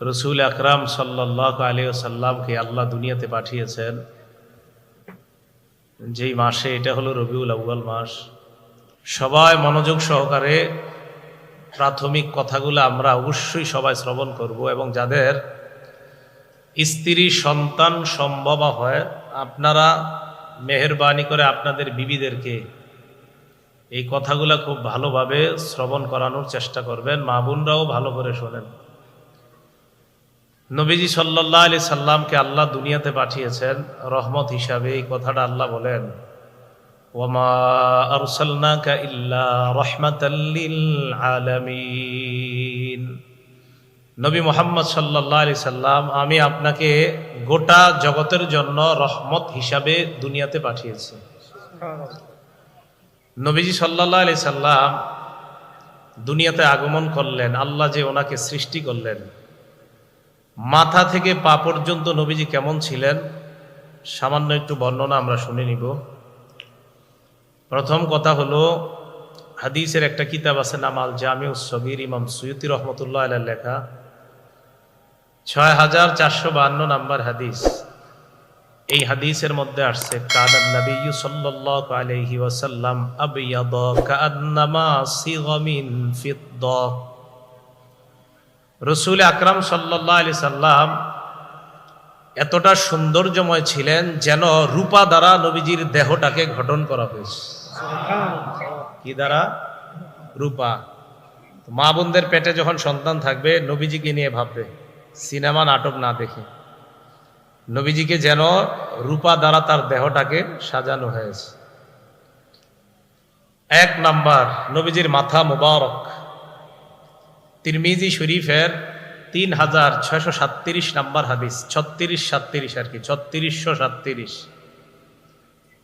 রসুল আকরাম সাল্লাহ আলী সাল্লামকে আল্লাহ দুনিয়াতে পাঠিয়েছেন। যেই মাসে এটা হলো রবিউল আউ্বাল মাস। সবাই মনোযোগ সহকারে প্রাথমিক কথাগুলো আমরা অবশ্যই সবাই শ্রবণ করব এবং যাদের স্ত্রী সন্তান সম্ভব হয়, আপনারা মেহরবানি করে আপনাদের বিবিদেরকে এই কথাগুলো খুব ভালোভাবে শ্রবণ করানোর চেষ্টা করবেন। মা বোনরাও ভালো করে শোনেন। নবীজি সাল্লাহ আলি সাল্লামকে আল্লাহ দুনিয়াতে পাঠিয়েছেন, রহমত হিসাবে এই কথাটা আল্লাহ বলেন নবী মোহাম্মদ সাল্লাহ আলি সাল্লাম, আমি আপনাকে গোটা জগতের জন্য রহমত হিসাবে দুনিয়াতে পাঠিয়েছি। নবীজি সাল্লাহ আলি সাল্লাম দুনিয়াতে আগমন করলেন, আল্লাহ যে ওনাকে সৃষ্টি করলেন। মাথা থেকে পা পর্যন্ত নবীজি কেমন ছিলেন? সামান্য একটু বর্ণনা আমরা শুনে নিব। প্রথম কথা হলো, হাদিসের একটা কিতাব আছে নাম আল জামি সবির ইমাম সৈয়দি রহমতুল্লাহ আল্লাহ লেখা। ছয় হাজার চারশো বান্ন নাম্বার হাদিস। এই হাদিসের মধ্যে আসছে কাদান নবী সাল্লাল্লাহু আলাইহি ওয়াসাল্লাম আবিয়াদ কান্নামা সিগমিন ফিদ্দা। রসুল আকরাম সাল্লাহ আলি সাল্লাম এতটা সৌন্দর্যময় ছিলেন যেন রূপা দ্বারা নবীজির দেহটাকে গঠন করা হয়েছে। কি দ্বারা? রূপা। মা বোনদের পেটে যখন সন্তান থাকবে নবীজিকে নিয়ে ভাববে সিনেমা নাটক না দেখে। নবীজিকে যেন রূপা দ্বারা তার দেহটাকে সাজানো হয়েছে। এক নাম্বার নবীজির মাথা মুবারক। তিরমিজি শরীফের তিন হাজার ছয়শো সাতত্রিশ নাম্বার হাদিস, ছত্রিশ সাতত্রিশ আর কি, ছত্রিশশো সাতত্রিশ।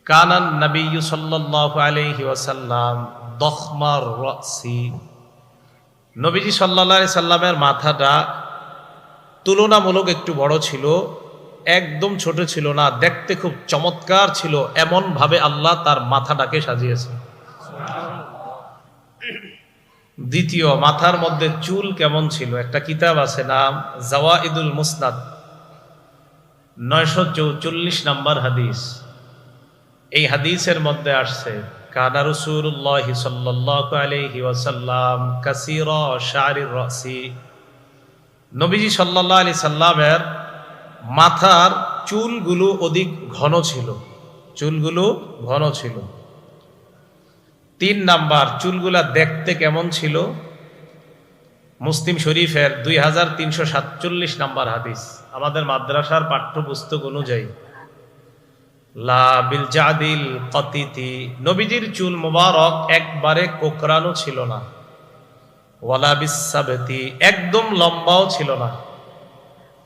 কানান নবী সাল্লাহ আলহি ওয়াসাল্লাম দখমার রসি। নবীজি সাল্লা সাল্লামের মাথাটা তুলনামূলক একটু বড় ছিল, একদম ছোট ছিল না, দেখতে খুব চমৎকার ছিল, এমনভাবে আল্লাহ তার মাথাটাকে সাজিয়েছে দ্বিতীয়, মাথার মধ্যে চুল কেমন ছিল? একটা কিতাব আছে নাম জাওয়া ইদুল মুসনাদ, নয়শো চৌচল্লিশ নাম্বার হাদিস। এই হাদিসের মধ্যে আসছে, কানা রসুল্লাহ সাল্লাহ আলহি ওয়াসাল্লাম কাসির শারির রসি। নবীজি সাল্লাহ আলি সাল্লামের মাথার চুলগুলো অধিক ঘন ছিল, চুলগুলো ঘন ছিল। তিন নাম্বার, চুলগুলা দেখতে কেমন ছিল? মুসলিম শরীফের দুই হাজার তিনশো সাতচল্লিশ নাম্বার হাদিস। আমাদের মাদ্রাসার পাঠ্যপুস্তক অনুযায়ী লাবিল জাদিল নবীজির চুল মোবারক একবারে কোকরানো ছিল না। ওয়ালা বিশ্বাবেতি একদম লম্বাও ছিল না।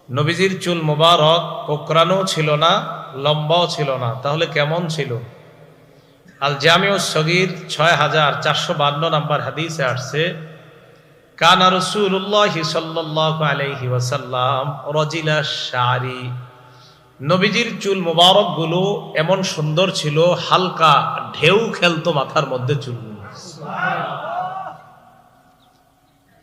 নবীজির চুল মোবারক কোকরানো ছিল না, লম্বাও ছিল না। তাহলে কেমন ছিল? আল জামিউ সগির ছয় হাজার চারশো বান্ন নম্বর হাদিসে আসছে, কানা রসুল্লাহ সাল্লাহ রজিলা শাড়ি নবীজির চুল মোবারকগুলো এমন সুন্দর ছিল, হালকা ঢেউ খেলতো মাথার মধ্যে চুলগুলো।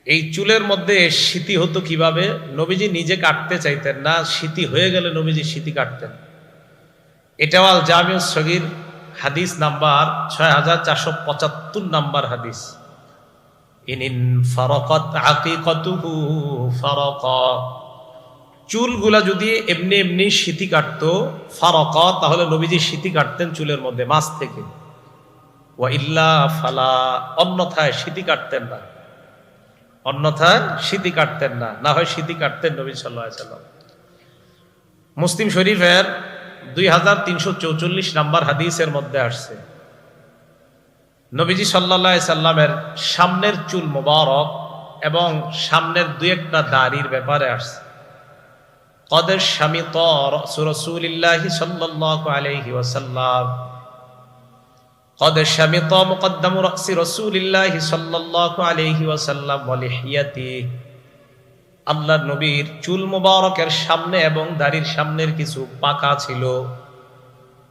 এই চুলের মধ্যে স্মৃতি হতো কীভাবে? নবীজি নিজে কাটতে চাইতেন না স্মৃতি হয়ে গেলে নবীজি স্মৃতি কাটতেন। এটাও আল জামিউ সগির হাদিস নাম্বার ছয় হাজার চারশো পঁচাত্তর নাম্বার হাদিস। চুলগুলা যদি এমনি এমনি শীতি কাটতো, ফারক, তাহলে নবীজি শীতি কাটতেন চুলের মধ্যে, মাছ থেকে। ওয়া ইল্লা ফালা, অন্যথায় শীতি কাটতেন না। অন্যথায় শীতি কাটতেন না না হয় শীতি কাটতেন নবী সাল্লাহ মুসলিম শরীফের দুই নাম্বার হাদিসের মধ্যে আসছে, নবীজি সাল্লা সাল্লামের সামনের চুল মোবারক এবং সামনের দুই একটা দাড়ির ব্যাপারে আসছে। কদের স্বামী তরসুলিল্লাহি সাল্লাহ আলহি ওয়াসাল্লাম, কদের স্বামী ত মুকদ্দাম রসি রসুলিল্লাহি সাল্লাহ আলহি ওয়াসাল্লাম ওয়ালিহিয়াতি আল্লাহ নবীর চুল মুবারকের সামনে এবং দাড়ির সামনের কিছু পাকা ছিল।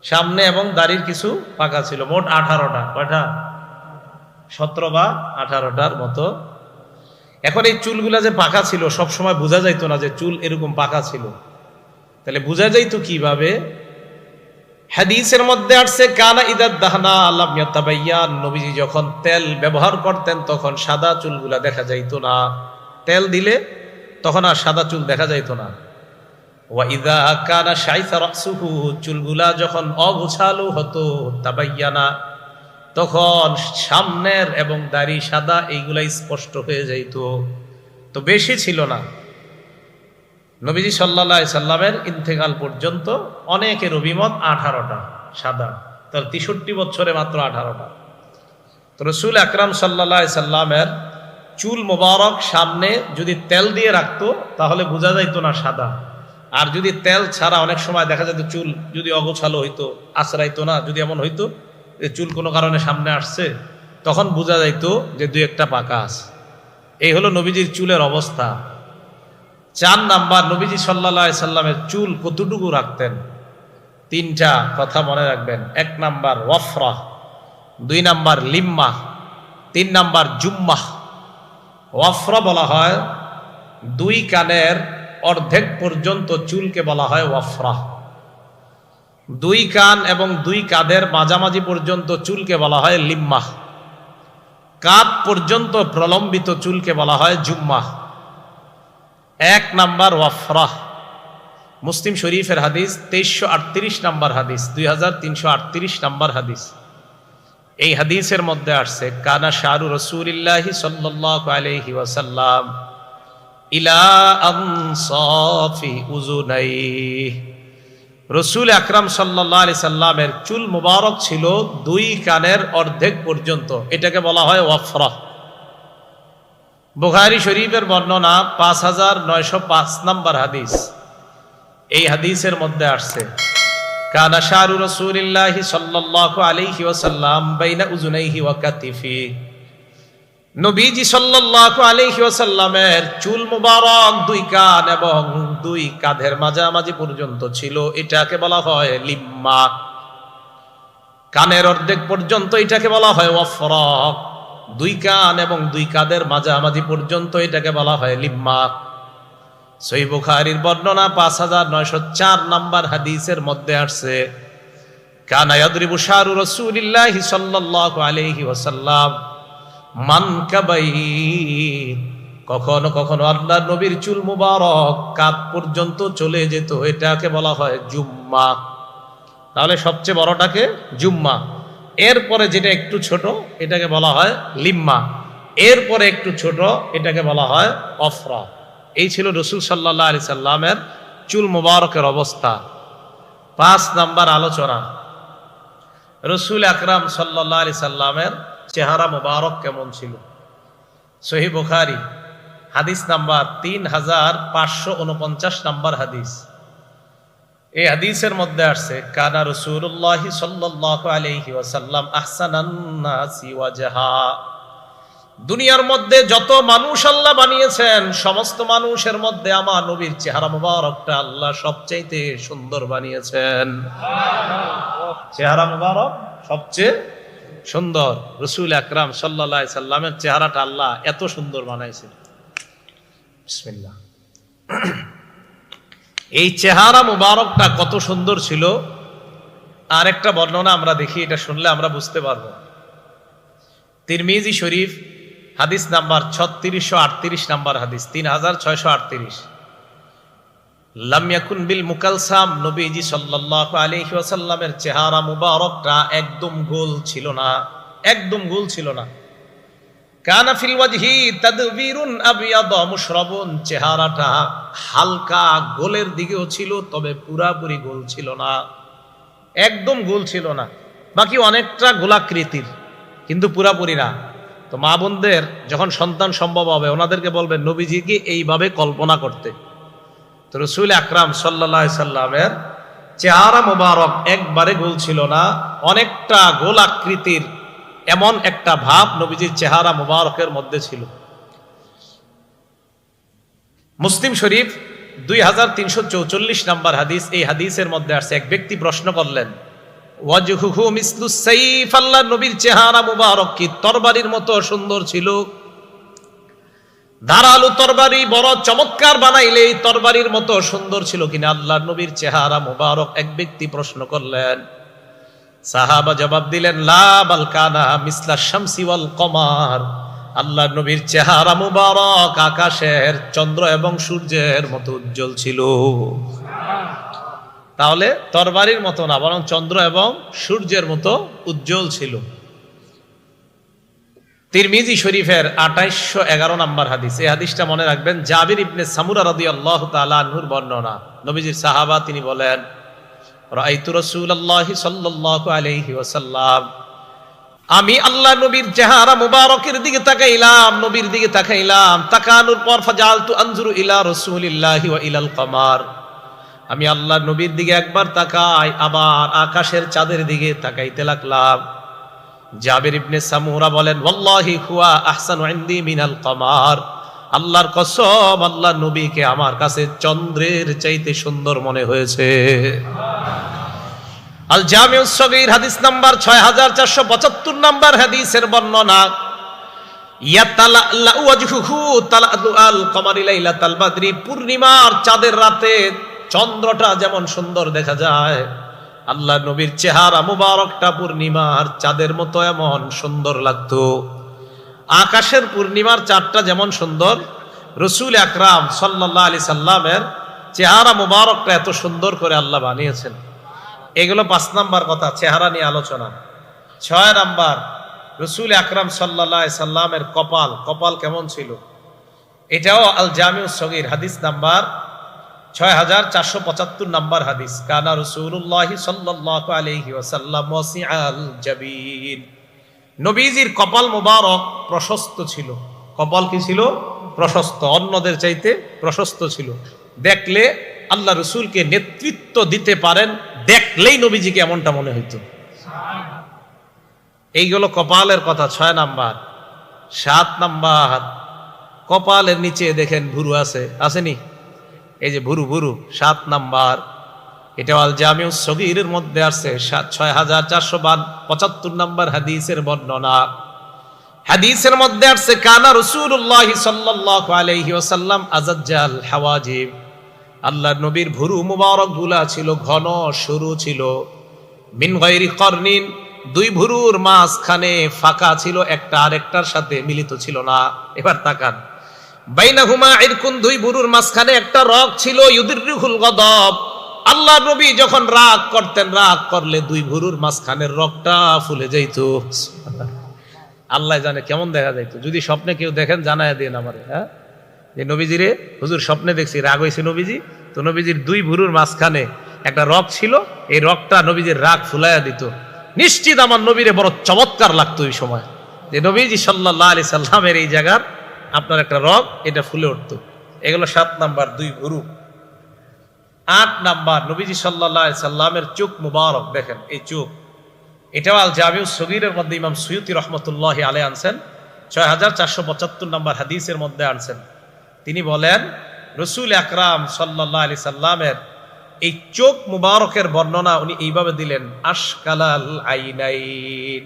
সামনে এবং দাড়ির কিছু পাকা ছিল। মোট আঠারোটা। কয়টা? সতেরো বা আঠারোটার মতো। এখন এই চুলগুলা যে পাকা ছিল সব সময় বোঝা যাইতো না যে চুল এরকম পাকা ছিল। তাহলে বোঝা যাইতো কীভাবে? হাদিসের মধ্যে আসছে, কানা ইদার দাহনা আল্লাহ নবীজি যখন তেল ব্যবহার করতেন, তখন সাদা চুলগুলা দেখা যাইতো না। তেল দিলে তখন আর সাদা চুল দেখা যাইতো না। ওয়া কানা রাসুহু, চুলগুলা যখন অগোছালো হতো, তাবাইয়ানা, তখন সামনের এবং দাড়ি সাদা এইগুলা স্পষ্ট হয়ে যাইত। তো বেশি ছিল না। নবীজি সাল্লা সাল্লামের ইন্তেকাল পর্যন্ত অনেকের অভিমত আঠারোটা সাদা, তার তেষট্টি বছরে মাত্র আঠারোটা। তো রসুল আকরাম সাল্লা সাল্লামের চুল মোবারক সামনে যদি তেল দিয়ে রাখতো, তাহলে বোঝা যাইতো না সাদা। আর যদি তেল ছাড়া অনেক সময় দেখা যেত চুল যদি অগোছালো হইতো আশ্রাইতো না, যদি এমন হইতো, যে চুল কোনো কারণে সামনে আসছে, তখন বোঝা যাইতো যে দুই একটা পাকা আছে। এই হলো নবীজির চুলের অবস্থা। চার নাম্বার, নবীজি সাল্লা সাল্লামের চুল কতটুকু রাখতেন? তিনটা কথা মনে রাখবেন। এক নাম্বার ওয়ফরা, দুই নাম্বার লিম্মা তিন নাম্বার জুম্মা ওয়ফরা বলা হয়, দুই কানের অর্ধেক পর্যন্ত চুলকে বলা হয় ওয়ফরা। দুই কান এবং দুই কাদের মাঝামাঝি পর্যন্ত চুলকে বলা হয় লিম্মা। কাপ পর্যন্ত প্রলম্বিত চুলকে বলা হয় জুম্মা। এক নাম্বার ওয়াফরাহ মুসলিম শরীফের হাদিস তেইশশো আটত্রিশ নাম্বার হাদিস, দুই হাজার তিনশো আটত্রিশ নাম্বার হাদিস। এই হাদিসের মধ্যে আসছে, কানা শাহরু রসুলিল্লাহি সাল্লাহ আলহি ওয়াসাল্লাম ইলা আনসাফি উজুনাই রসুল আকরাম সাল্লাহ আলি সাল্লামের চুল মুবারক ছিল দুই কানের অর্ধেক পর্যন্ত, এটাকে বলা হয় ওয়াফরা। বুখারি শরীফের বর্ণনা পাঁচ হাজার নয়শো পাঁচ নাম্বার হাদিস। এই হাদিসের মধ্যে আসছে কানা শাহরু রসুলিল্লাহি সাল্লাল্লাহু আলাইহি ওয়াসাল্লাম বাইনা উজুনাইহি ওয়া কাতিফি। নবীজি সাল্লাল্লাহু আলাইহি ওয়াসাল্লামের চুল মুবারক দুই কান এবং দুই কাঁধের মাঝামাঝি পর্যন্ত ছিল। এটাকে বলা হয় লিম্মা। কানের অর্ধেক পর্যন্ত এটাকে বলা হয় ওয়াফরক দুই কান এবং দুই কাদের মাঝামাঝি পর্যন্ত এটাকে বলা হয় লিম্মা। সই বুখারির বর্ণনা পাঁচ হাজার নয়শো চার নাম্বার হাদিসের মধ্যে আসছে কানায়াদ্রিবু শাহরু রসুলিল্লাহি সাল্লাল্লাহু আলাইহি ওয়াসাল্লাম মান কাবাই কখনো কখনো আল্লাহ নবীর চুল মুবারক কাত পর্যন্ত চলে যেত, এটাকে বলা হয় জুম্মা। তাহলে সবচেয়ে বড়টাকে জুম্মা। এরপরে যেটা একটু ছোট, এটাকে বলা হয় লিম্মা। এরপরে একটু ছোট, এটাকে বলা হয় অফরা। এই ছিল রসুল সাল্লাহ আলি সাল্লামের চুল মুবারকের অবস্থা। পাঁচ নাম্বার আলোচনা। রসুল আকরাম সাল্লাহ আলি সাল্লামের চেহারা মুবারক কেমন ছিল? সহি বুখারি, হাদিস নাম্বার তিন হাজার পাঁচশো উনপঞ্চাশ নাম্বার হাদিস। এই হাদিসের মধ্যে আসছে, কানা রসুল্লাহি সাল্লাল্লাহু আলাইহি ওয়াসাল্লাম ওয়াজহা। দুনিয়ার মধ্যে যত মানুষ আল্লাহ বানিয়েছেন, সমস্ত মানুষের মধ্যে আমার নবীর চেহারা মুবারকটা আল্লাহ সবচাইতে সুন্দর বানিয়েছেন। চেহারা মুবারক সবচেয়ে সুন্দর। রসুল আকরাম সাল্লাহ সাল্লামের চেহারাটা আল্লাহ এত সুন্দর বানাইছেন। এই চেহারা মুবারকটা কত সুন্দর ছিল। আর একটা বর্ণনা আমরা দেখি, এটা শুনলে আমরা বুঝতে পারব। তিরমিজি শরীফ হাদিস নাম্বার ছত্রিশশো আটত্রিশ নাম্বার হাদিস, তিন হাজার ছয়শো আটত্রিশ। লামিয়াকুন বিল মুকালসাম, নবীজি সাল্লাহ আলহি ওয়াসাল্লামের চেহারা মুবারকটা একদম গোল ছিল না, একদম গোল ছিল না। কানা ফিল ওয়াজহি তাদবীরুন আবিয়াদ মুশরাবুন, চেহারাটা হালকা গোলের দিকেও ছিল, তবে পুরাপুরি গোল ছিল না, একদম গোল ছিল না। বাকি অনেকটা গোলাকৃতির, কিন্তু পুরাপুরি না। তো মা বোনদের যখন সন্তান সম্ভব হবে, ওনাদেরকে বলবেন নবীজিকে এইভাবে কল্পনা করতে? তো রসুল আকরাম সাল্লা সাল্লামের চেহারা মোবারক একবারে গোল ছিল না। অনেকটা গোল আকৃতির এমন একটা ভাব নবীজির চেহারা মুবারকের মধ্যে ছিল। মুসলিম শরীফ দুই হাজার তিনশো চৌচল্লিশ নাম্বার হাদিস, এই হাদিসের মধ্যে আসছে, এক ব্যক্তি প্রশ্ন করলেন ওয়াজহুহু মিসলু সাইফ আল্লাহ নবীর চেহারা মুবারক কি তরবারির মতো সুন্দর ছিল। ধারালু তরবারি বড় চমৎকার বানাইলে তরবারির মতো সুন্দর ছিল কিনা আল্লাহ নবীর চেহারা মুবারক, এক ব্যক্তি প্রশ্ন করলেন। সাহাবা জবাব দিলেন, লা মিসলা শামসি কমার। আল্লাহ নবীর চেহারা মুবারক আকাশের চন্দ্র এবং সূর্যের মতো উজ্জ্বল ছিল। তাহলে তরবারির মতো না, বরং চন্দ্র এবং সূর্যের মতো উজ্জ্বল ছিল। তিরমিজি শরীফের আঠাইশশো এগারো নম্বর হাদিস। এই হাদিসটা মনে রাখবেন, জাবির ইবনে সামুরা রাদি আল্লাহ তালুর বর্ণনা। নবীজির সাহাবা তিনি বলেন আমি আল্লাহ নবীর চেহারা মুবারকের দিকে তাকাইলাম, নবীর দিকে তাকাইলাম। তাকানোর পর ফাজালতু আনজুরু ইলা ওয়া ইলাল কমার। আমি আল্লাহ নবীর দিকে একবার তাকাই, আবার আকাশের চাঁদের দিকে তাকাইতে লাগলাম। জাবির ইবনে সামুরা বলেন, ওয়াল্লাহি হুয়া আহসানু ইনদি মিনাল কমার। আল্লাহর কসম, আল্লাহ নবীকে আমার কাছে চন্দ্রের চাইতে সুন্দর মনে হয়েছে। আল জামিউস সগীর, হাদিস নাম্বার 6475 নাম্বার হাদিসের বর্ণনা ইয়াতালা ওয়াজহুহু আল কমারি লাইলাতাল বাদরি। পূর্ণিমার চাঁদের রাতে চন্দ্রটা যেমন সুন্দর দেখা যায়, আল্লাহ নবীর চেহারা মুবারকটা পূর্ণিমার চাঁদের মতো এমন সুন্দর লাগতো। আকাশের পূর্ণিমার চাঁদটা যেমন সুন্দর, রসুল আকরাম সাল্লাহ আলি সাল্লামের চেহারা মুবারকটা এত সুন্দর করে আল্লাহ বানিয়েছেন। এগুলো পাঁচ নাম্বার কথা, চেহারা নিয়ে আলোচনা। ছয় নাম্বার, রসুল আকরাম সাল্লাহ সাল্লামের কপাল কপাল কেমন ছিল? এটাও আল জামিউ সগির, হাদিস নাম্বার ছয় হাজার চারশো পঁচাত্তর নাম্বার হাদিস। কানা রসুল্লাহ সাল্লাহ আলহি নবীজির কপাল মুবারক প্রশস্ত ছিল। কপাল কি ছিল? প্রশস্ত। অন্যদের চাইতে প্রশস্ত ছিল। দেখলে আল্লাহ রসুলকে নেতৃত্ব দিতে পারেন, দেখলেই নবীজিকে এমনটা মনে হইতো। এইগুলো কপালের কথা, ছয় নাম্বার। সাত নাম্বার। কপালের নিচে দেখেন ভুরু আছে। আসেনি? এই যে ভুরু ভুরু, সাত নাম্বার। এটা আল জামিউ সগীরের মধ্যে আছে সাত, ছয় হাজার চারশো পঁচাত্তর নাম্বার হাদিসের বর্ণনা। হাদিসের মধ্যে আসছে, কানা রসুল্লাহ সাল্লাহ আলহি ওসাল্লাম আজাজ্জাল হাওয়াজিব আল্লাহ নবীর ভুরু মুবারকগুলা ছিল, ঘন, সরু ছিল। মিন গৈরি কর্নিন, দুই ভুরুর মাঝখানে ফাঁকা ছিল, একটা আরেকটার সাথে মিলিত ছিল না। এবার তাকান। বাইনাহুমা দুই ভুরুর মাঝখানে একটা রক ছিল ইউদিরুহুল গদব। আল্লাহ নবী যখন রাগ করতেন, রাগ করলে দুই ভুরুর মাঝখানের রকটা ফুলে যাইত। আল্লাহ জানে কেমন দেখা যাইতো। যদি স্বপ্নে কেউ দেখেন, জানায় দিন আমারে হ্যাঁ? যে নবীজিরে হুজুর স্বপ্নে দেখছি, রাগ হয়েছে নবীজি। তো নবীজির দুই ভুরুর মাঝখানে একটা রক ছিল, এই রকটা নবীজির রাগ ফুলাইয়া দিত। নিশ্চিত আমার নবীরে বড় চমৎকার লাগতো ওই সময়। যে নবীজি সাল্লাহ আলি সাল্লামের এই জায়গার আপনার একটা রক এটা ফুলে উঠত। এগুলো সাত নাম্বার দুই ভুরু আট নাম্বার, নবীজি সাল্লাহ সাল্লামের চোখ মুবারক দেখেন, এই চোখ। এটাও আল জামিউ সগিরের মধ্যে ইমাম সৈয়দি রহমতুল্লাহ আলে আনছেন ছয় হাজার চারশো পঁচাত্তর নাম্বার হাদিসের মধ্যে আনছেন। তিনি বলেন, রসুল আকরাম সাল্লাহ আলি সাল্লামের এই চোখ মুবারকের বর্ণনা উনি এইভাবে দিলেন, আশকালাল আইনাইন।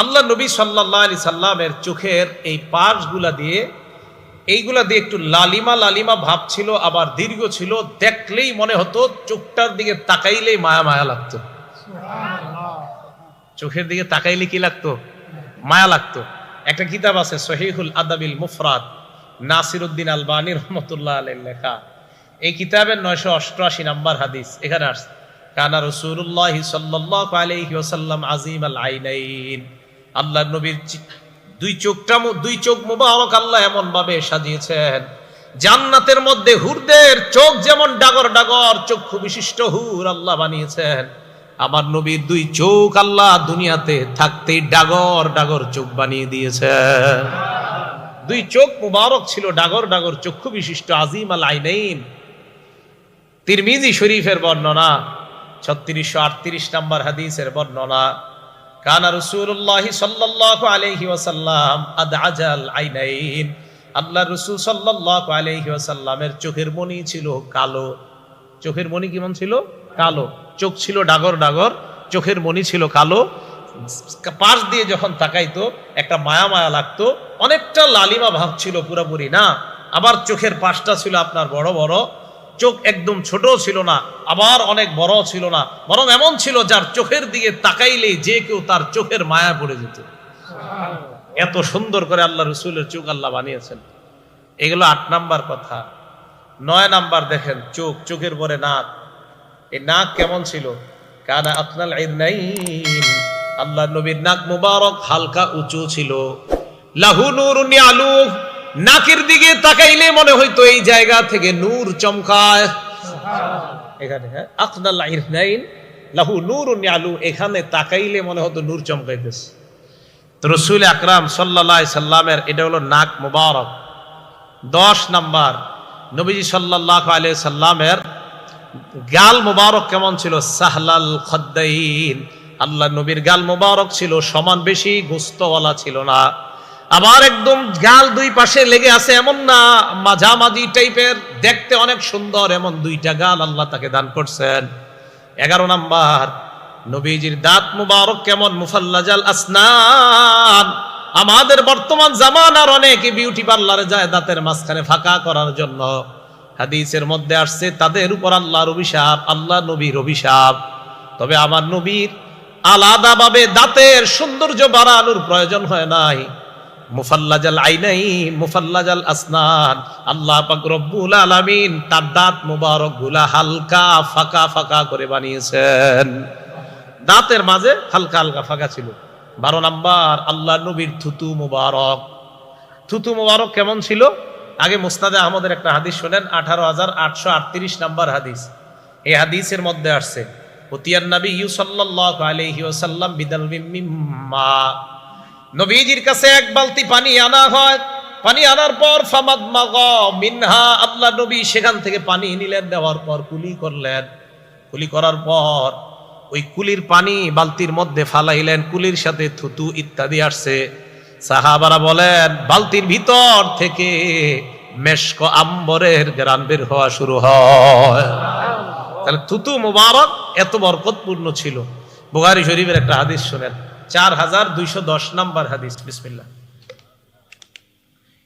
আল্লাহ নবী সাল্লাহ আলি সাল্লামের চোখের এই পাশগুলা দিয়ে এইগুলা দিয়ে একটু লালিমা লালিমা ভাব ছিল আবার দীর্ঘ ছিল দেখলেই মনে হতো চোখটার দিকে তাকাইলেই মায়া মায়া লাগতো। চোখের দিকে তাকাইলে কি লাগতো? মায়া লাগতো। একটা কিতাব আছে সহিহুল আদাবিল মুফরাদ নাসির উদ্দিন আলবানী রহমতুল্লাহ আলাই লেখা। এই কিতাবের নয়শো অষ্টআশি নাম্বার হাদিস এখানে আসছে। কানা রসুল্লাহ সাল্লাহ আলাইহি ওসাল্লাম আজিম আল আইনাইন। আল্লাহ নবীর দুই চোখটা দুই চোখ মুবারক আল্লাহ এমন ভাবে সাজিয়েছেন। জান্নাতের মধ্যে হুরদের চোখ যেমন ডাগর ডাগর চক্ষু বিশিষ্ট হুর আল্লাহ বানিয়েছেন। আমার নবীর দুই চোখ আল্লাহ দুনিয়াতে থাকতেই ডাগর ডাগর চোখ বানিয়ে দিয়েছেন। দুই চোখ মুবারক ছিল, ডাগর ডাগর চক্ষু বিশিষ্ট আজিম আল আইনাইন। তিরমিজি শরীফের বর্ণনা, ছত্রিশশো আটত্রিশ নম্বর হাদিসের বর্ণনা। কানা রসুল্লাহ সাল্লাহ আলহি ওয়াসাল্লাম আদ আজাল আইনাইন। আল্লাহ রসুল সাল্লাহ আলহি চোখের মনি ছিল কালো। চোখের মনি কেমন ছিল? কালো। চোখ ছিল ডাগর ডাগর, চোখের মনি ছিল কালো। পাশ দিয়ে যখন তাকাইতো, একটা মায়া মায়া লাগতো। অনেকটা লালিমা ভাব ছিল পুরোপুরি, না? আবার চোখের পাশটা ছিল আপনার বড় বড়। চোখ একদম ছোট ছিল না, আবার অনেক বড় ছিল না, বরং এমন ছিল যার চোখের দিকে তাকাইলেই যে কেউ তার চোখের মায়া পড়ে যেত। এত সুন্দর করে আল্লাহ রসুলের চোখ আল্লাহ বানিয়েছেন। এগুলো আট নাম্বার কথা। নয় নাম্বার দেখেন, চোখ, চোখের পরে নাক। এই নাক কেমন ছিল? কানা আপনার আল্লাহ নবীর নাক মুবারক হালকা উঁচু ছিল। লাহু নূর আলু নাকের দিকে তাকাইলে মনে হইতো এই জায়গা থেকে নূর চমকায়। এখানে হ্যাঁ? লাহু আলু এখানে তাকাইলে মনে হতো নূর চমকাইতেছে। তো রসুল আকরাম সাল্লাহ সাল্লামের, এটা হলো নাক মুবারক। দশ নাম্বার, নবীজি সাল্লাহ আলিয়া সাল্লামের গাল মুবারক কেমন ছিল? সাহলাল খদ্দাইন। আল্লাহ নবীর গাল মুবারক ছিল, সমান বেশি, গোস্তওয়ালা ছিল না। আবার একদম গাল দুই পাশে লেগে আছে এমন না, মাঝামাঝি টাইপের, দেখতে অনেক সুন্দর, এমন দুইটা গাল আল্লাহ তাকে দান করছেন। এগারো নাম্বার, নবীজির দাঁত মুবারক কেমন, মুফাল্লাজাল আসনান। আমাদের বর্তমান জামানার অনেকে বিউটি পার্লারে যায় দাঁতের মাঝখানে ফাঁকা করার জন্য। হাদিসের মধ্যে আসছে, তাদের উপর আল্লাহর অভিশাপ, আল্লাহ নবীর অভিশাপ। তবে আমার নবীর আলাদাভাবে দাঁতের সৌন্দর্য বাড়ানোর প্রয়োজন হয় নাই। মুফাল্লাজাল আইনাই, মুফাল্লাজাল আসনান। আল্লাহ পাক রব্বুল আলামিন তার দাঁত মুবারকগুলা হালকা ফাঁকা ফাঁকা করে বানিয়েছেন। দাঁতের মাঝে হালকা হালকা ফাঁকা ছিল। বারো নাম্বার, আল্লাহ নবীর থুতু মুবারক। থুতু মুবারক কেমন ছিল? আগে মুস্তাদে আহমদের একটা হাদিস শোনেন, আঠারো হাজার আটশো আটত্রিশ নাম্বার হাদিস। এই হাদিসের মধ্যে আসছে হতিয়ার নবী ইউ সাল্লাহ আলহি ওসাল্লাম বিদাল মিম্মা। নবীজির কাছে এক বালতি পানি আনা হয়। পানি আনার পর ফামাদ মিনহা, আল্লাহ নবী সেখান থেকে পানি নিলেন দেওয়ার পর কুলি করলেন। কুলি করার পর ওই কুলির পানি বালতির মধ্যে ফালাইলেন, কুলির সাথে থুতু ইত্যাদি আসছে। সাহাবারা বলেন, বালতির ভিতর থেকে মেশক আম্বরের গ্রান বের হওয়া শুরু হয়। তাহলে থুতু মুবারক এত বরকতপূর্ণ ছিল। বুগারি শরীফের একটা হাদিস শোনেন। চার হাজার দুইশো দশ নম্বর হাদিস বিসমিল্লা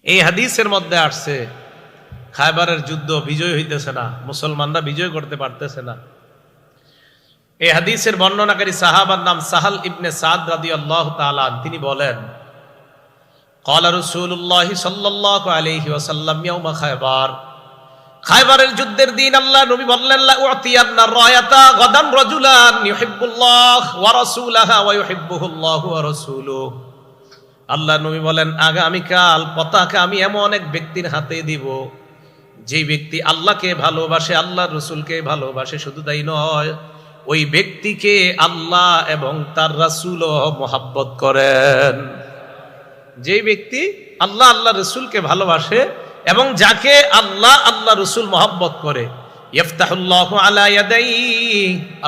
এই হাদিসের মধ্যে আসছে, খায়বারের যুদ্ধ বিজয় হইতেছে না, মুসলমানরা বিজয় করতে পারতেছে না। এই হাদিসের বর্ণনাকারী সাহাবার নাম সাহাল ইবনে সাদ রাদি আল্লাহ তালা তিনি বলেন কলা রসুল্লাহ সাল্লাহ আলহি ওসাল্লাম খায়বার। খাইবারের যুদ্ধের দিন আল্লাহ নবী বললেন, লা উতিয়ান্না রায়াতা গাদান রাজুলান ইউহিব্বুল্লাহ ওয়া রাসূলাহা ওয়া ইউহিব্বুহুল্লাহু ওয়া রাসূলুহু। আল্লাহ নবী বলেন, আগামীকাল পতাকা আমি এমন এক ব্যক্তির হাতে দিব, যে ব্যক্তি আল্লাহকে ভালোবাসে আল্লাহ রসুলকে ভালোবাসে, শুধু তাই নয়, ওই ব্যক্তিকে আল্লাহ এবং তার রাসূলও মোহাব্বত করেন। যে ব্যক্তি আল্লাহ আল্লাহ রসুলকে ভালোবাসে এবং যাকে আল্লাহ আল্লাহ রসুল মোহাব্বত করে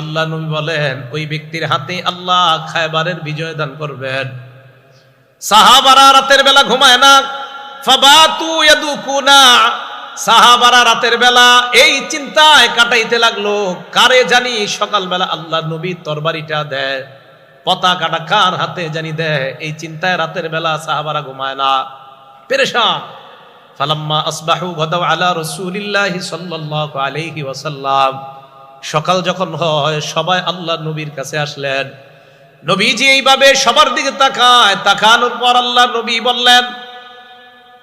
আল্লাহ নবী বলেন, ওই ব্যক্তির হাতে আল্লাহ খায়বারের বিজয় দান করবেন। সাহাবারা রাতের বেলা ঘুমায় না। সাহাবারা রাতের বেলা এই চিন্তায় কাটাইতে লাগল, কারে জানি সকালবেলা আল্লাহ নবী তরবারিটা দেয়, পতাকাটা কার হাতে জানি দেয়? এই চিন্তায় রাতের বেলা সাহাবারা ঘুমায় না। পেরেশান। ফালাম্মা আসবাহু গদাও আলা রসুলিল্লাহি সাল্লাল্লাহু আলাইহি ওয়াসাল্লাম। সকাল যখন হয়, সবাই আল্লাহ নবীর কাছে আসলেন। নবীজি এইভাবে সবার দিকে তাকায়। তাকানোর পর আল্লাহ নবী বললেন,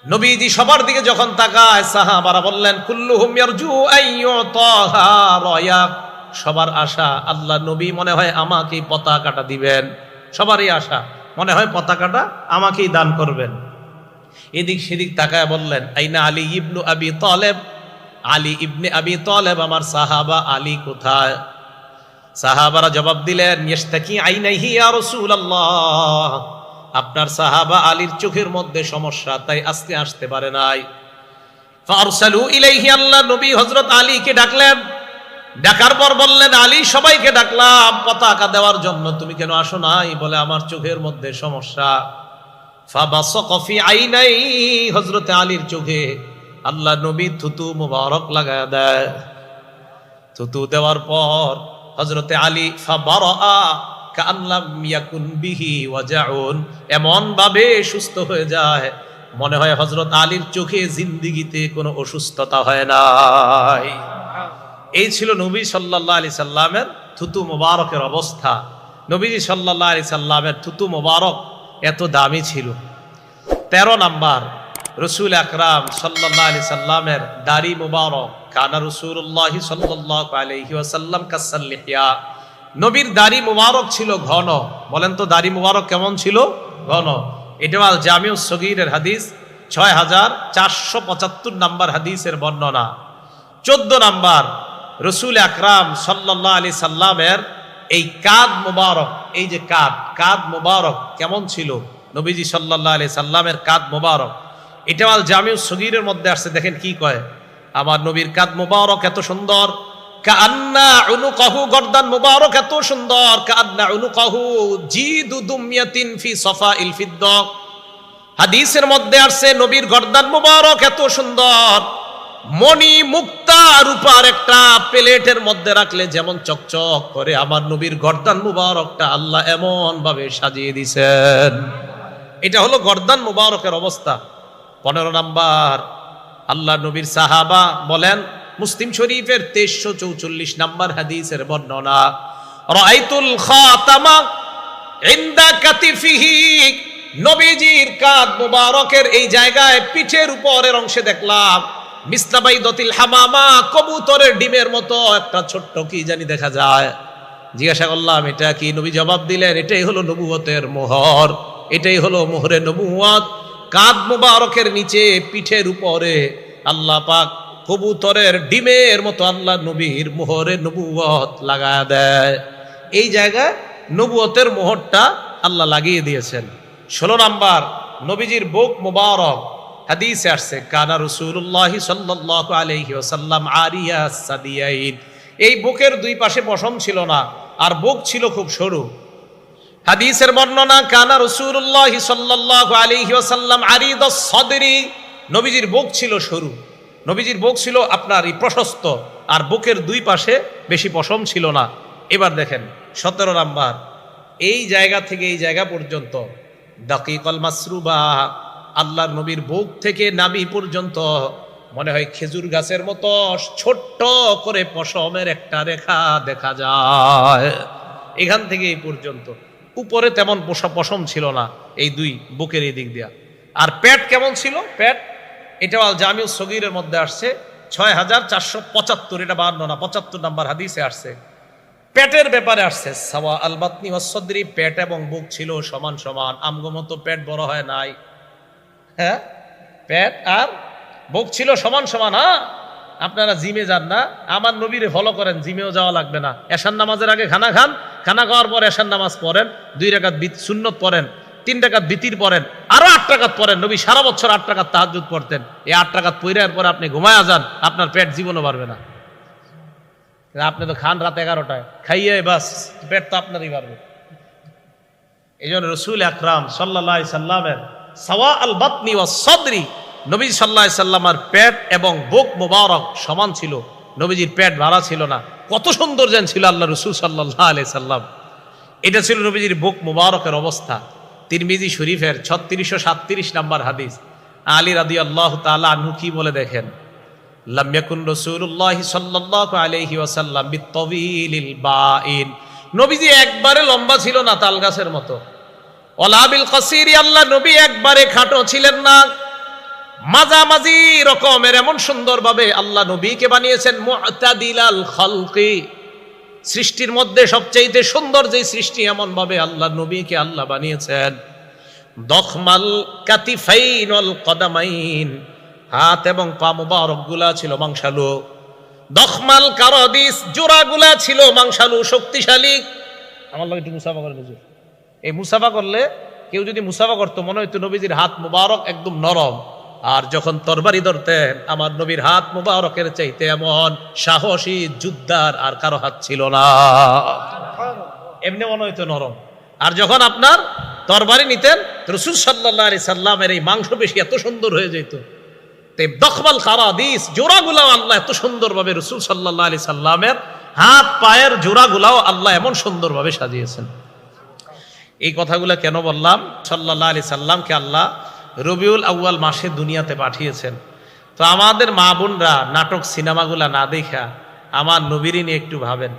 নবীজি সবার দিকে যখন তাকায়, সাহাবারা বললেন আইয়ুতাহা রায়া। সবার আশা আল্লাহ নবী মনে হয় আমাকেই পতাকাটা দিবেন। সবারই আশা, মনে হয় পতাকাটা আমাকেই দান করবেন। এদিক সেদিক তাকায় বললেন, আইনা আলী ইবনু আবি তলেব? আলী ইবনে আবি তলেব, আমার সাহাবা আলী কোথায়? সাহাবারা জবাব দিলেন ইস্তাকি আইনাইহি ইয়া রাসূলুল্লাহ। আপনার সাহাবা আলীর চোখের মধ্যে সমস্যা, তাই আজকে আসতে পারে নাই। ফারসালু ইলাইহি নবী হযরত আলীকে ডাকলেন। ডাকার পর বললেন, আলী, সবাইকে ডাকলাম, পতাকা দেওয়ার জন্য। তুমি কেন আসো নাই? বলে, আমার চোখের মধ্যে সমস্যা। ফাবাসাকফি আইনাই হযরত আলীর চোখে। আল্লাহ নবী থুতু মুবারক লাগায় দেয়। থুতু দেওয়ার পর হজরতে আলী এমন ভাবে সুস্থ হয়ে যায়। মনে হয় হজরত আলীর চোখে জিন্দিগিতে কোনো অসুস্থতা হয় নাই। এই ছিল নবী সাল্লাহ আলি সাল্লামের থুতু মোবারকের অবস্থা। নবীজি সাল্লাহ আলি সাল্লামের থুতু মোবারক এত দামি ছিল। তেরো নাম্বার, রসুল আকরাম সাল্লাহ আলি সাল্লামের দাড়ি মুবারক, কানা রসুল্লাহ সাল্লাহ আলহি কাসাল্লিহিয়া নবীর দাড়ি মুবারক ছিল ঘন। বলেন তো দাড়ি মুবারক কেমন ছিল? ঘন। এটা আল জামিউ সগীরের হাদিস, ছয় হাজার চারশো পঁচাত্তর নাম্বার হাদিসের বর্ণনা। চোদ্দ নাম্বার, রসুল আকরাম সাল্লাহ আলি সাল্লামের এই কাদ মুবারক, এই যে কাদ কাদ মুবারক কেমন ছিল? নবীজি সাল্লাহ আলি সাল্লামের কাদ মুবারক। এটা আল জামিউ সগীরের মধ্যে আসছে, দেখেন কি কয়? আমার নবীর কাদ মুবারক এত সুন্দর। কান্না উনুকাহু, গর্দান মুবারক এত সুন্দর। কান্না উনুকাহু জিদু দুমিয়াতিন ফি সফা ইল ফিদ্দক হাদিসের মধ্যে আসছে, নবীর গর্দান মুবারক এত সুন্দর। মণি মুক্তা রূপার একটা প্লেটের মধ্যে রাখলে যেমন চকচক করে, আমার নবীর গর্দান মুবারকটা আল্লাহ এমন ভাবে সাজিয়ে দিছেন। এটা হলো গর্দান মুবারকের অবস্থা। পনেরো নাম্বার, আল্লাহ নবীর সাহাবা বলেন, মুসলিম শরীফের তেইশশো চৌচল্লিশ নাম্বার হাদিসের বর্ণনা রাইতুল খাতামা ইন্দা কাতিফিহি নবীজির কাদ মুবারকের এই জায়গায় পিঠের উপরের অংশে দেখলাম মিসলাবাই দতিল হামামা কবুতরের ডিমের মতো একটা ছোট্ট কি জানি দেখা যায়। জিজ্ঞাসা করলাম, এটা কি? নবী জবাব দিলেন, এটাই হলো নবুয়তের মোহর, এটাই হলো মোহরে নবুয়ত। কাদ মুবারকের নিচে, পিঠের উপরে আল্লাহ পাক কবুতরের ডিমের মতো আল্লাহ নবীর মোহরে নবুয়ত লাগায় দেয়। এই জায়গায় নবুয়তের মোহরটা আল্লাহ লাগিয়ে দিয়েছেন। ষোলো নাম্বার, নবীজির বুক মুবারক। হাদিসে আসছে, কানা রসুল্লাহ সাল্লাহ আলহি ওসাল্লাম আরিয়া সাদিয়াইন। এই বুকের দুই পাশে পশম ছিল না, আর বুক ছিল খুব সরু। হাদিসের বর্ণনা, কানা রসুল্লাহ সাল্লাহ আলহি ওসাল্লাম আরিদ সদরি। নবীজির বুক ছিল সরু। নবীজির বুক ছিল আপনার এই প্রশস্ত, আর বুকের দুই পাশে বেশি পশম ছিল না। এবার দেখেন, সতেরো নাম্বার। এই জায়গা থেকে এই জায়গা পর্যন্ত, দাকিকল মাসরুবা। আল্লাহ নবীর বুক থেকে নাবি পর্যন্ত, মনে হয় খেজুর গাছের মতো ছোট্ট করে পশমের একটা রেখা দেখা যায়। এখান থেকে এই পর্যন্ত। উপরে তেমন পোষা পশম ছিল না, এই দুই বুকের এই দিক দিয়া। আর পেট কেমন ছিল? পেট, এটাও আল জামিউ সগিরের মধ্যে আসছে ছয় হাজার চারশো পঁচাত্তর, এটা বান্ন না, পঁচাত্তর নাম্বার হাদিসে আসছে। পেটের ব্যাপারে আসছে, সাওয়া আলবাতনি অসদ্রি পেট এবং বুক ছিল সমান সমান আমগমতো পেট বড় হয় নাই। হ্যাঁ পেট আর বুক ছিল সমান সমান হ্যাঁ? আপনারা জিমে যান না। আমার নবীরে ফলো করেন, জিমেও যাওয়া লাগবে না। এশান নামাজের আগে খানা খান, খানা খাওয়ার পর এশান নামাজ পড়েন, দুই রেখাত সুন্নত পড়েন, তিন টাকাত বিতির পড়েন, আরও আট টাকাত পড়েন। নবী সারা বছর আট টাকাত তাহাজুদ পড়তেন। এই আট টাকাত পইরার পরে আপনি ঘুমায়া যান, আপনার পেট জীবনও পারবে না। আপনি তো খান রাত এগারোটায়। খাইয়ে বাস, পেট তো আপনারই বাড়বে। এই জন্য রসুল আকরাম সাল্লাহ সাল্লামের সাওয়া আল বাতনি ও সদরি। নবী সাল্লাহ সাল্লামার পেট এবং বুক মোবারক সমান ছিল। নবীজির পেট ভাড়া ছিল না। কত সুন্দর যেন ছিল আল্লাহ রসুল সাল্লাহ আলি সাল্লাম। এটা ছিল নবীজির বুক মুবারকের অবস্থা। তিরমিজি শরীফের ছত্রিশশো সাতত্রিশ নাম্বার হাদিস। আলী রাদি আল্লাহ তালা আনহু কি বলে দেখেন? লামিয়াকুন রসুল্লাহ সাল্লাহ আলহি ওয়াসাল্লাম বিত্তবিলিল বাইন নবীজি একবারে লম্বা ছিল না তাল গাছের মতো। ওলাবিল কসিরি, আল্লাহ নবী একবারে খাটো ছিলেন না। মাঝামাঝি রকমের এমন সুন্দরভাবে আল্লাহ নবীকে বানিয়েছেন মুতাদিলাল খলকি। সৃষ্টির মধ্যে সবচাইতে সুন্দর যে সৃষ্টি এমন ভাবে আল্লাহ নবীকে আল্লাহ বানিয়েছেন। দখমাল কাতিফাইনল কদামাইন। হাত এবং পা মুবারকগুলা ছিল মাংসালু। দখমাল কারদিস জোড়া গুলা ছিল মাংসালু, শক্তিশালী। আমার লোক একটু মুসাফা করে এই মুসাফা করলে কেউ যদি মুসাফা করতো, মনে হইতো নবীজির হাত মুবারক একদম নরম। আর যখন তরবারি ধরতেন, আমার নবীর হাত মুবারকের চাইতে এমন সাহসী যুদ্ধার আর কারও হাত ছিল না। এমনি মনে হইতো নরম। আর যখন আপনার তরবারি নিতেন, রসুল সাল্লাহ আলি সাল্লামের এই মাংস বেশি এত সুন্দর হয়ে যেত। দখমাল কারাদিস জোড়াগুলাও আল্লাহ এত সুন্দরভাবে রসুল সাল্লাহ আলি সাল্লামের হাত, পায়ের জোড়াগুলাও আল্লাহ এমন সুন্দরভাবে সাজিয়েছেন। এই কথাগুলো কেন বললাম? সাল্লাহ আলি সাল্লামকে আল্লাহ রবিউল আউয়াল মাসে দুনিয়াতে পাঠিয়েছেন। তো আমাদের মা বোনরা নাটক, সিনেমাগুলা না দেখা আমার নবীরই নিয়ে একটু ভাবেন,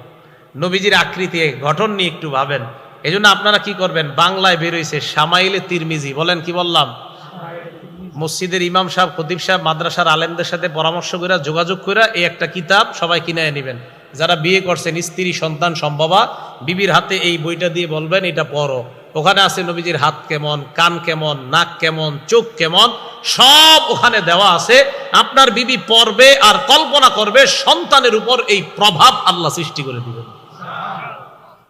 নবীজির আকৃতি, গঠন নিয়ে একটু ভাবেন। এই আপনারা কি করবেন? বাংলায় বেরোইছে সামাইলে তিরমিজি। বলেন কি বললাম? মসজিদের ইমাম সাহেব, খতিব সাহেব, মাদ্রাসার আলেমদের সাথে পরামর্শ করে যোগাযোগ করে এই একটা কিতাব সবাই কিনে নেবেন। যারা বিয়ে করছেন স্ত্রী, সন্তান, সম্ভবা, বিবির হাতে এই বইটা দিয়ে বলবেন, এটা পড়ো। ওখানে আছে নবীজির হাত কেমন, কান কেমন, নাক কেমন, চোখ কেমন, সব ওখানে দেওয়া আছে। আপনার বিবি পড়বে আর কল্পনা করবে সন্তানের উপর এই প্রভাব আল্লাহ সৃষ্টি করে দিবে